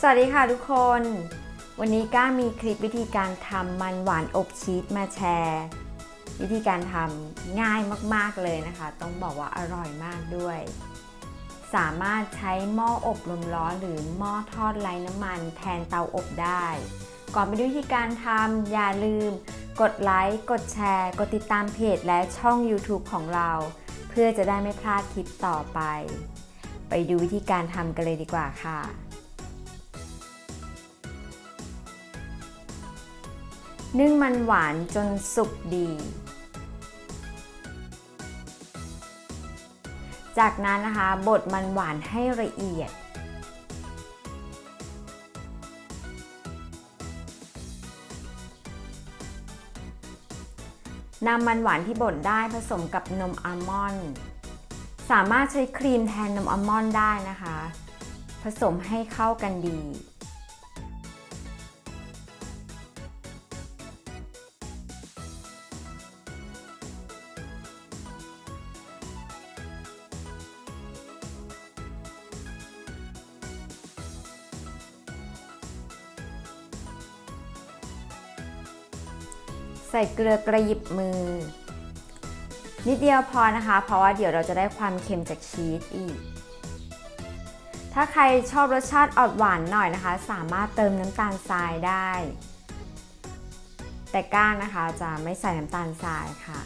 สวัสดีค่ะทุกคน วันนี้ก้ามีคลิปวิธีการทำมันหวานอบชีสมาแชร์ วิธีการทำง่ายมากๆเลยนะคะ ต้องบอกว่าอร่อยมากด้วย สามารถใช้หม้ออบลมร้อนหรือหม้อทอดไร้น้ำมันแทนเตาอบได้ ก่อนไปดูวิธีการทำอย่าลืม กดไลค์ กดแชร์ กดติดตามเพจและช่อง YouTube ของเรา เพื่อจะได้ไม่พลาดคลิปต่อไป ไปดูวิธีการทำกันเลยดีกว่าค่ะ นึ่งมันหวานจนสุกดี จากนั้นนะคะบดมันหวานให้ละเอียด นำมันหวานที่บดได้ผสมกับนมอัลมอนด์ สามารถใช้ครีมแทนนมอัลมอนด์ได้นะคะ ผสมให้เข้ากันดี ใส่เกลือกระยิบมือ นิดเดียวพอนะคะ เพราะว่าเดี๋ยวเราจะได้ความเค็มจากชีสอีก ถ้าใครชอบรสชาติออกหวานหน่อยนะคะ สามารถเติมน้ำตาลทรายได้ แต่ก้านนะคะจะไม่ใส่น้ำตาลทรายค่ะ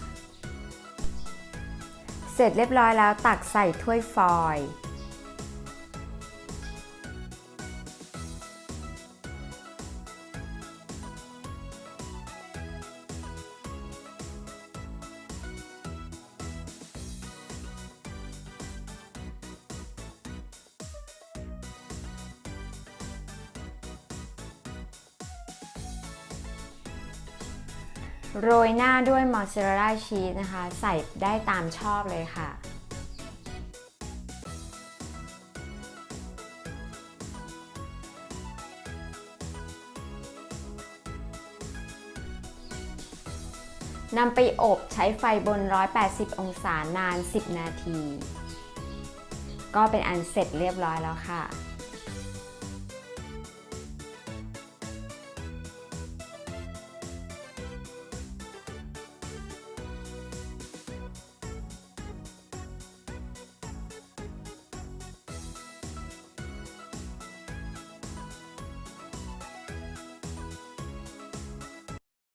เสร็จเรียบร้อยแล้วตักใส่ถ้วยฟอยล์ โรยหน้าด้วยมอสซาเรลล่าชีสนะคะ ใส่ได้ตามชอบเลยค่ะ นำไปอบใช้ไฟบน 180 องศานาน 10 นาที ก็เป็นอันเสร็จเรียบร้อยแล้วค่ะ